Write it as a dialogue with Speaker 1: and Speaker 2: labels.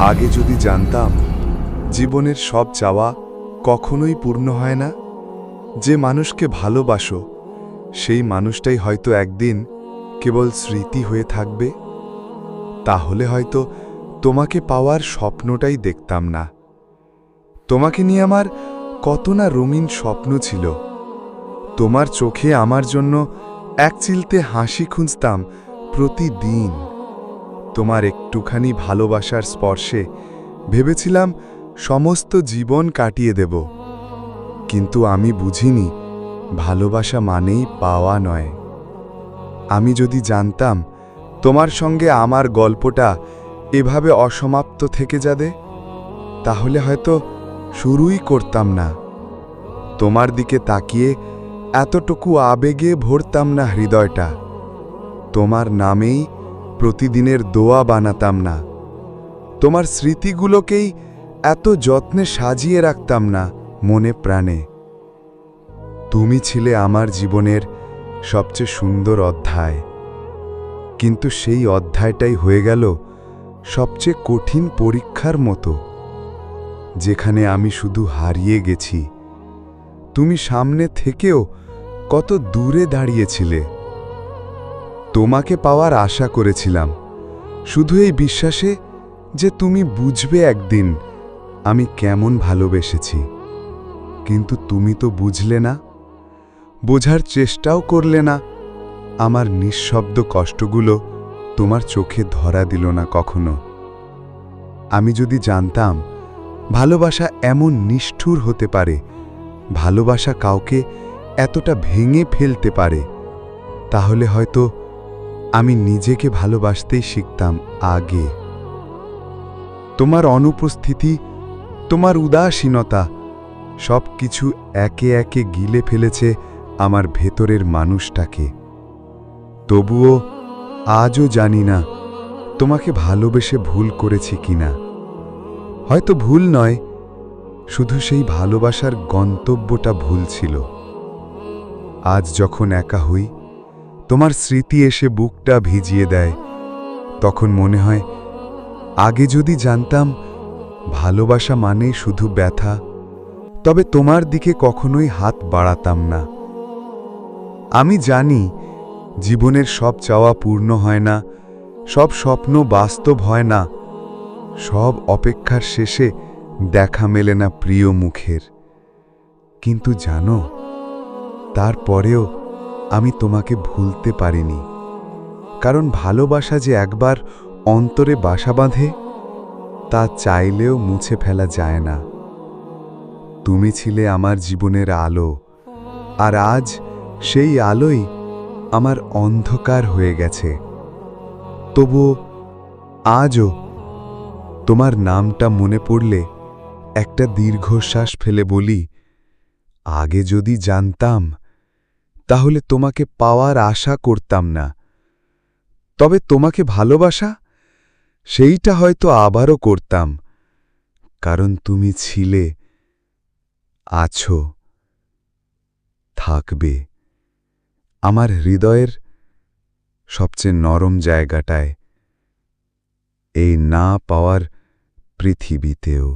Speaker 1: আগে যদি জানতাম, জীবনের সব চাওয়া কখনোই পূর্ণ হয় না। যে মানুষকে ভালোবাসো, সেই মানুষটাই হয়তো একদিন কেবল স্মৃতি হয়ে থাকবে। তাহলে হয়তো তোমাকে পাওয়ার স্বপ্নটাই দেখতাম না। তোমাকে নিয়ে আমার কত না রঙিন স্বপ্ন ছিল। তোমার চোখে আমার জন্য এক চিলতে হাসি খুঁজতাম প্রতিদিন। তোমার একটুখানি ভালোবাসার স্পর্শে ভেবেছিলাম সমস্ত জীবন কাটিয়ে দেব। কিন্তু আমি বুঝিনি, ভালোবাসা মানেই পাওয়া নয়। আমি যদি জানতাম, তোমার সঙ্গে আমার গল্পটা এভাবে অসমাপ্ত থেকে যাবে, তাহলে হয়তো শুরুই করতাম না। তোমার দিকে তাকিয়ে এতটুকু আবেগে ভরতাম না হৃদয়টা। তোমার নামেই প্রতিদিনের দোয়া বানাতাম না। তোমার স্মৃতিগুলোকেই এত যত্নে সাজিয়ে রাখতাম না মনে প্রাণে। তুমি ছিলে আমার জীবনের সবচেয়ে সুন্দর অধ্যায়। কিন্তু সেই অধ্যায়টাই হয়ে গেল সবচেয়ে কঠিন পরীক্ষার মতো, যেখানে আমি শুধু হারিয়ে গেছি। তুমি সামনে থেকেও কত দূরে দাঁড়িয়েছিলে। তোমাকে পাওয়ার আশা করেছিলাম। শুধু এই বিশ্বাসে যে তুমি বুঝবে একদিন আমি কেমন ভালোবেসেছি। কিন্তু তুমি তো বুঝলে না। বোঝার চেষ্টাও করলে না। আমার নিঃশব্দ কষ্টগুলো তোমার চোখে ধরা দিল না কখনো। আমি যদি জানতাম, ভালোবাসা এমন নিষ্ঠুর হতে পারে, ভালোবাসা কাউকে এতটা ভেঙে ফেলতে পারে, তাহলে হয়তো আমি নিজেকে ভালোবাসতেই শিখতাম আগে। তোমার অনুপস্থিতি, তোমার উদাসীনতা সব কিছু একে একে গিলে ফেলেছে আমার ভেতরের মানুষটাকে। তবুও আজও জানি না তোমাকে ভালোবেসে ভুল করেছি কিনা। হয়তো ভুল নয়, শুধু সেই ভালোবাসার গন্তব্যটা ভুল ছিল। আজ যখন একা হই তোমার স্মৃতি এসে বুকটা ভিজিয়ে দেয়। তখন মনে হয়, আগে যদি জানতাম, ভালোবাসা মানে শুধু ব্যথা। তবে তোমার দিকে কখনোই হাত বাড়াতাম না। আমি জানি, জীবনের সব চাওয়া পূর্ণ হয় না, সব স্বপ্ন বাস্তব হয় না, সব অপেক্ষার শেষে দেখা মেলে না প্রিয় মুখের। কিন্তু জানো, তারপরেও আমি তোমাকে ভুলতে পারিনি। কারণ ভালোবাসা যে একবার অন্তরে বাসা বাঁধে, তা চাইলেও মুছে ফেলা যায় না। তুমি ছিলে আমার জীবনের আলো, আর আজ সেই আলোই আমার অন্ধকার হয়ে গেছে। তবুও আজও তোমার নামটা মনে পড়লে একটা দীর্ঘশ্বাস ফেলে বলি, আগে যদি জানতাম তাহলে তোমাকে পাওয়ার আশা করতাম না। তবে তোমাকে ভালোবাসা? সেইটা হয়তো আবারও করতাম। কারণ তুমি ছিলে, আছো, থাকবে। আমার হৃদয়ের সবচেয়ে নরম জায়গাটায়, এই না পাওয়ার পৃথিবীতেও।